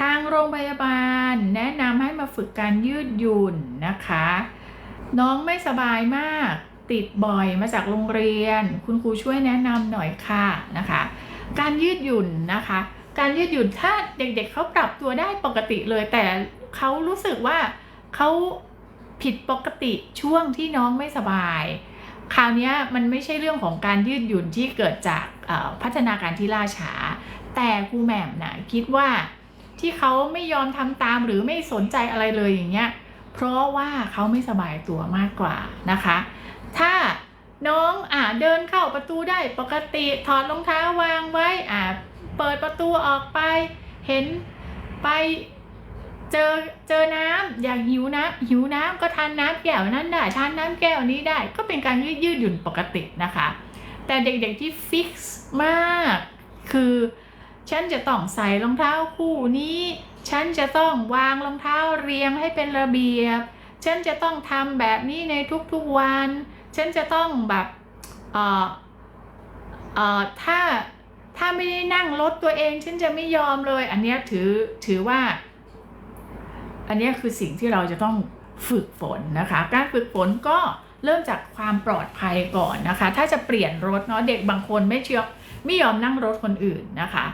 ทางโรงพยาบาลแนะนำให้มาฝึกการยืดหยุ่นนะคะ น้องไม่สบายมาก ติดบ่อยมาจากโรงเรียน คุณครูช่วยแนะนำหน่อยค่ะนะคะ การยืดหยุ่นนะคะ การยืดหยุ่นถ้าเด็กๆเขาปรับตัวได้ปกติเลย แต่เขารู้สึกว่าเขาผิดปกติช่วงที่น้องไม่สบายคราวนี้มันไม่ใช่เรื่องของการยืดหยุ่นที่เกิดจากพัฒนาการที่ล่าช้า แต่ครูแหม่มนะคิดว่า ที่เขาไม่ยอมทำตามหรือไม่สนใจอะไรเลยอย่างเงี้ย เพราะว่าเขาไม่สบายตัวมากกว่านะคะ ถ้าน้องอ่าเดินเข้าประตูได้ปกติถอดรองเท้าวางไว้อ่าเปิดประตูออกไป เห็นไปเจอเจอน้ำอยากหิวน้ำหิวน้ำก็ทานน้ำแก้วนั้นได้ทานน้ำแก้วนี้ได้ ก็เป็นการยืดยืดหยุ่นปกตินะคะ แต่เด็กๆที่ฟิกซ์มากคือ ฉันจะต้องใส่รองเท้าคู่นี้ ฉันจะต้องวางรองเท้าเรียงให้เป็นระเบียบ ฉันจะต้องทำแบบนี้ในทุกๆวัน ฉันจะต้องแบบเอ่อเอ่อถ้าถ้าไม่ได้นั่งรถตัวเอง ฉันจะไม่ยอมเลย อันนี้ถือถือว่า อันนี้คือสิ่งที่เราจะต้องฝึกฝนนะคะ การฝึกฝนก็เริ่มจากความปลอดภัยก่อนนะคะ ถ้าจะเปลี่ยนรถเนาะเด็กบางคนไม่เชื่อไม่ยอมนั่งรถคนอื่นนะคะ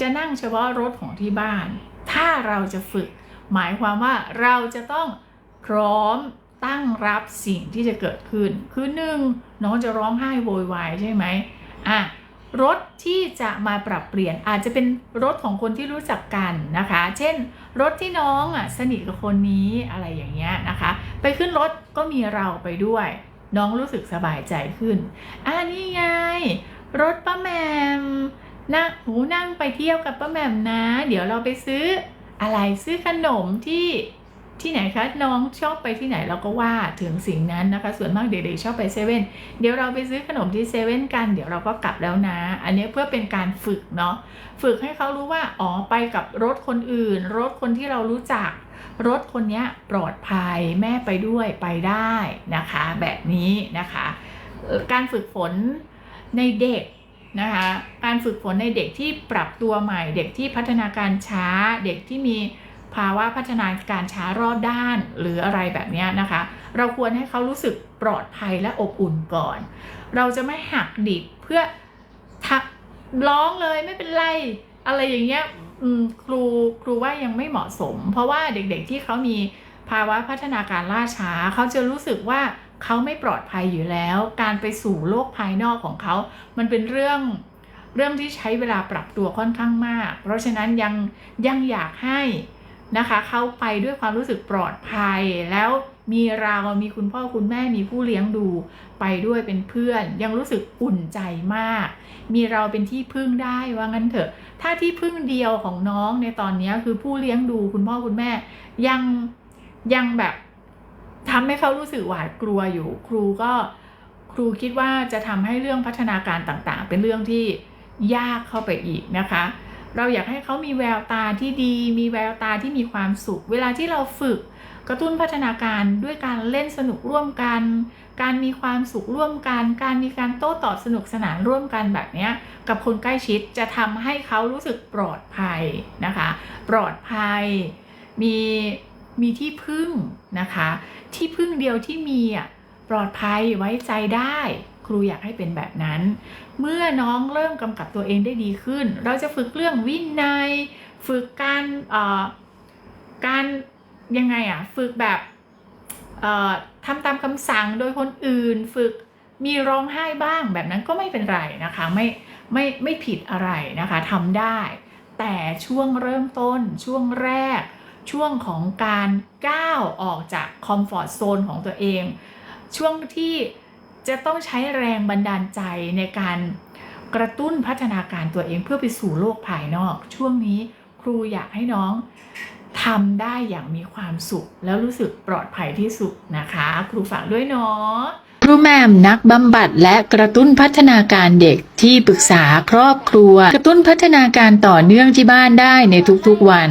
จะนั่งเฉพาะรถของที่บ้าน ถ้าเราจะฝึก หมายความว่าเราจะต้องพร้อมตั้งรับสิ่งที่จะเกิดขึ้น คือหนึ่งน้องจะร้องไห้โวยวายใช่ไหมอะรถที่จะมาปรับเปลี่ยนอาจจะเป็นรถของคนที่รู้จักกันนะคะ เช่น รถที่น้องอะสนิทกับคนนี้อะไรอย่างเงี้ยนะคะ ไปขึ้นรถก็มีเราไปด้วย น้องรู้สึกสบายใจขึ้นอ่านี่ไง รถป้าแมม นั่งหูนั่งไปเที่ยวกับป้าแหม่มนะ เดี๋ยวเราไปซื้ออะไรซื้อขนมที่ที่ไหนคะน้องชอบไปที่ไหนเราก็ว่าถึงสิ่งนั้นนะคะ ส่วนมากเด็กๆชอบไปเซเว่นเดี๋ยวเราไปซื้อขนมที่เซเว่นกันเดี๋ยวเราก็กลับแล้วนะ อันนี้เพื่อเป็นการฝึกเนาะฝึกให้เขารู้ว่าอ๋อไปกับรถคนอื่น รถคนที่เรารู้จัก รถคนนี้ปลอดภัยแม่ไปด้วยไปได้นะคะ แบบนี้นะคะ การฝึกฝนในเด็ก นะคะการฝึกฝนในเด็กที่ปรับตัวใหม่ เด็กที่พัฒนาการช้า เด็กที่มีภาวะพัฒนาการช้ารอบด้าน หรืออะไรแบบนี้นะคะ เราควรให้เขารู้สึกปลอดภัยและอบอุ่นก่อน เราจะไม่หักดิบเพื่อทักร้องเลยไม่เป็นไร อะไรอย่างเงี้ยครูครูว่ายังไม่เหมาะสม เพราะว่าเด็กๆที่เขามี ภาวะพัฒนาการล่าช้า เขาจะรู้สึกว่าเขาไม่ปลอดภัยอยู่แล้ว การไปสู่โลกภายนอกของเขา มันเป็นเรื่องเรื่องที่ใช้เวลาปรับตัวค่อนข้างมาก เพราะฉะนั้นยังยังอยากให้นะคะเขาไปด้วยความรู้สึกปลอดภัย แล้วมีเรามีคุณพ่อคุณแม่มีผู้เลี้ยงดู ไปด้วยเป็นเพื่อน ยังรู้สึกอุ่นใจมาก มีเราเป็นที่พึ่งได้ว่างั้นเถอะ ถ้าที่พึ่งเดียวของน้องในตอนนี้คือผู้เลี้ยงดูคุณพ่อคุณแม่ยัง ยังแบบทำให้เขารู้สึกหวาดกลัวอยู่ ครูก็ครูคิดว่าจะทำให้เรื่องพัฒนาการต่างๆ เป็นเรื่องที่ยากเข้าไปอีกนะคะ เราอยากให้เขามีแววตาที่ดี มีแววตาที่มีความสุข เวลาที่เราฝึกกระตุ้นพัฒนาการด้วยการเล่นสนุกร่วมกัน การมีความสุขร่วมกัน การมีการโต้ตอบสนุกสนานร่วมกันแบบนี้กับคนใกล้ชิดจะทำให้เขารู้สึกปลอดภัยนะคะ ปลอดภัย มี มีที่พึ่งนะคะ ที่พึ่งเดียวที่มีอะปลอดภัยไว้ใจได้ ครูอยากให้เป็นแบบนั้น เมื่อน้องเริ่มกำกับตัวเองได้ดีขึ้น เราจะฝึกเรื่องวินัย ฝึกการเอ่อการยังไงอะฝึกแบบเอ่อทำตามคำสั่งโดยคนอื่น ฝึกมีร้องไห้บ้างแบบนั้นก็ไม่เป็นไรนะคะไม่ไม่ไม่ผิดอะไรนะคะทำได้ แต่ช่วงเริ่มต้นช่วงแรก ช่วงของการก้าวออกจากคอมฟอร์ทโซนของตัวเอง ช่วงที่จะต้องใช้แรงบันดาลใจในการกระตุ้นพัฒนาการตัวเองเพื่อไปสู่โลกภายนอก ช่วงนี้ครูอยากให้น้องทำได้อย่างมีความสุข แล้วรู้สึกปลอดภัยที่สุดนะคะ ครูฝากด้วยเนาะครูแมมนักบำบัดและกระตุ้นพัฒนาการเด็กที่ปรึกษาครอบครัว กระตุ้นพัฒนาการต่อเนื่องที่บ้านได้ในทุกๆวัน